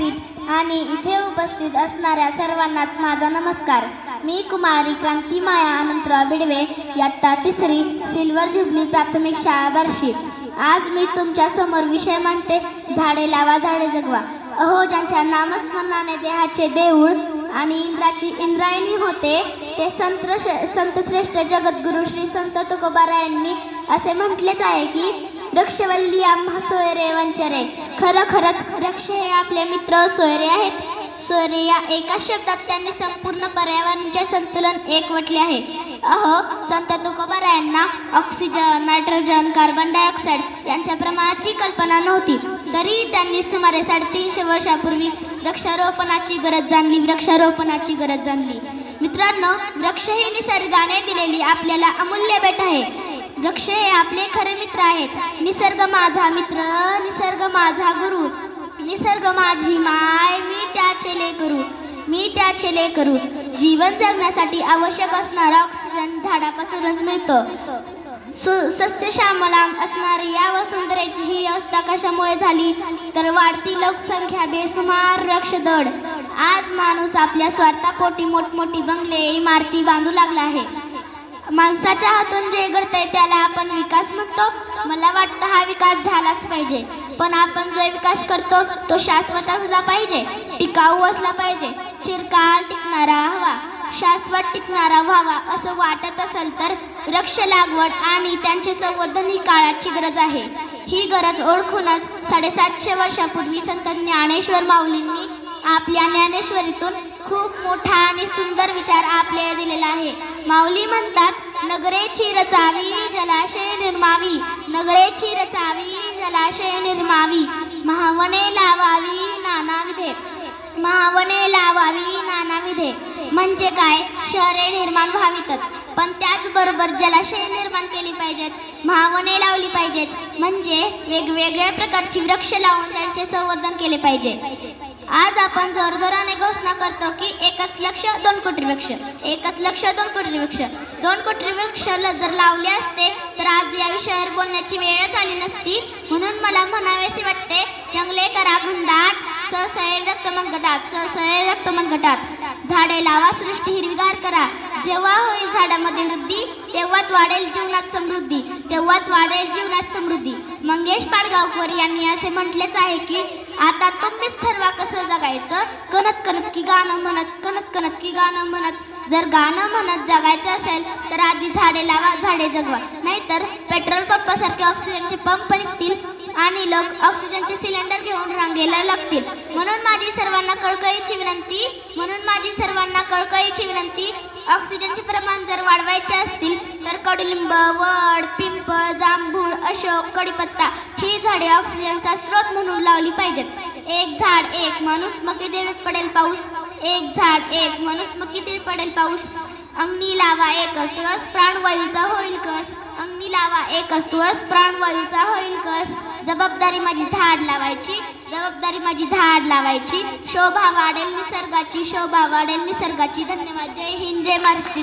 विद्यापीठ आणि इथे उपस्थित असणाऱ्या सर्वांनाच माझा नमस्कार. मी कुमारी क्रांती माया अनंतराव बिडवे यात्ता तिसरी सिल्वर जुबली प्राथमिक शाळा बार्शी. आज मी तुमच्यासमोर विषय मांडते झाडे लावा झाडे जगवा. अहो ज्यांच्या नामस्मरणाने देहाचे देऊळ आणि इंद्राची इंद्रायणी होते ते संत संतश्रेष्ठ जगद्गुरु श्री संत तुकोबारायांनी असे म्हटलेच आहे की वृक्षवल्ली आम्हा सोयरे वंचरे. खरं खरंच वृक्ष हे आपले मित्र सोयरे आहेत. सोयरे या एका शब्दात त्यांनी संपूर्ण पर्यावरणाचे संतुलन एकवटले आहे. अहो संत तुकोबारायांना ऑक्सिजन नायट्रोजन कार्बन डायऑक्साईड यांच्या प्रमाणाची कल्पना नव्हती. तरी त्यांनी सुमारे साडेतीनशे वर्षापूर्वी वृक्षारोपणाची गरज जाणली वृक्षारोपणाची गरज जाणली. मित्रांनो वृक्ष ही निसर्गाने दिलेली आपल्याला अमूल्य भेट आहे. वृक्ष हे आपले खरे मित्र आहेत. निसर्ग माझा मित्र निसर्ग माझा गुरु. निसर्ग माझी माय मी त्याचे लेकरू. मी त्याचे लेकरू. जीवन जगण्यासाठी आवश्यक असणारा ऑक्सिजन झाडापासूनच मिळतो. सु सस्यश्यामलाम असणारी या वसुंधरेची ही अवस्था कशामुळे झाली? तर वाढती लोकसंख्या बेसुमार वृक्षदड आज माणूस आपल्या स्वार्थापोटी मोठमोठी बंगले इमारती बांधू लागला आहे. माणसाच्या हातून जे घडतंय त्याला आपण विकास म्हणतो. मला वाटतं हा विकास झालाच पाहिजे. पण आपण जो विकास करतो तो शाश्वत असला पाहिजे. टिकाऊ असला पाहिजे. चिरकाळ टिकणारा हवा. शाश्वत टिकणारा व्हावा असं वाटत असेल तर वृक्ष लागवड आणि त्यांचे संवर्धन ही काळाची गरज आहे. ही गरज ओळखूनच साडेसातशे वर्षापूर्वी संत ज्ञानेश्वर माऊलींनी आपल्या ज्ञानेश्वरीतून खूप मोठा आणि सुंदर विचार आपल्याला दिलेला आहे. माऊली म्हणतात नगरेची रचावी जलाशय निर्मावी. नगरेची रचावी जलाशय निर्मावी. महावने लावावी नानाविधे महावने लावावी नानाविधे म्हणजे काय? शहरे निर्माण व्हावीतच. पण त्याचबरोबर जलाशय निर्माण केली पाहिजेत महावने लावली पाहिजेत. म्हणजे वेगवेगळ्या प्रकारची वृक्ष लावून त्यांचे संवर्धन केले पाहिजे. आज आपण जोरजोराने घोषणा करतो की एकच लक्ष दोन कोटी वृक्ष. एकच लक्ष दोन कोटी वृक्ष. दोन कोटी वृक्ष ल- जर लावले असते तर आज या विषयावर बोलण्याची वेळच आली नसती. म्हणून मला म्हणावेसे वाटते जंगले करा घंडाट ससैल रक्तमन गटात ससैल रक्तमन गटात झाडे लावा सृष्टी हिरवीगार करा. जेव्हा होईल झाडामध्ये वृद्धी तेव्हाच वाढेल जीवनात समृद्धी तेव्हाच वाढेल जीवनात समृद्धी. मंगेश पाडगावकर यांनी असे म्हटलेच आहे की आता तुम्हीच ठरवा कसं जगायचं. कणत कणत की गाणं म्हणत कणत कणत की गाणं म्हणत. जर गाणं म्हणत जगायचं असेल तर आधी झाडे लावा झाडे जगवा. नाहीतर पेट्रोल पंपासारखे ऑक्सिजनचे पंप निघतील आणि लोक ऑक्सिजनचे सिलेंडर घेऊन रांगेला लागतील. म्हणून माझी सर्वांना कळकळीची विनंती म्हणून माझी सर्वांना कळकळीची विनंती ऑक्सिजनचे प्रमाण जर वाढवायचे असतील तर कडुलिंब वड पिंपळ जांभूळ अशोक कडीपत्ता ही झाडे ऑक्सिजनचा स्रोत म्हणून लावली पाहिजेत. एक झाड एक माणूस मग पडेल पाऊस एक झाड एक मनुष्य मग किती पडेल पाऊस. अंगणी लावा एकच तुळस प्राणवायूचा होईल कस. अंगणी लावा एकच तुळस प्राणवायूचा होईल कस. जबाबदारी माझी झाड लावायची जबाबदारी माझी झाड लावायची. शोभा वाढेल निसर्गाची शोभा वाढेल निसर्गाची. धन्यवाद. जय हिंद जय महाराष्ट्र.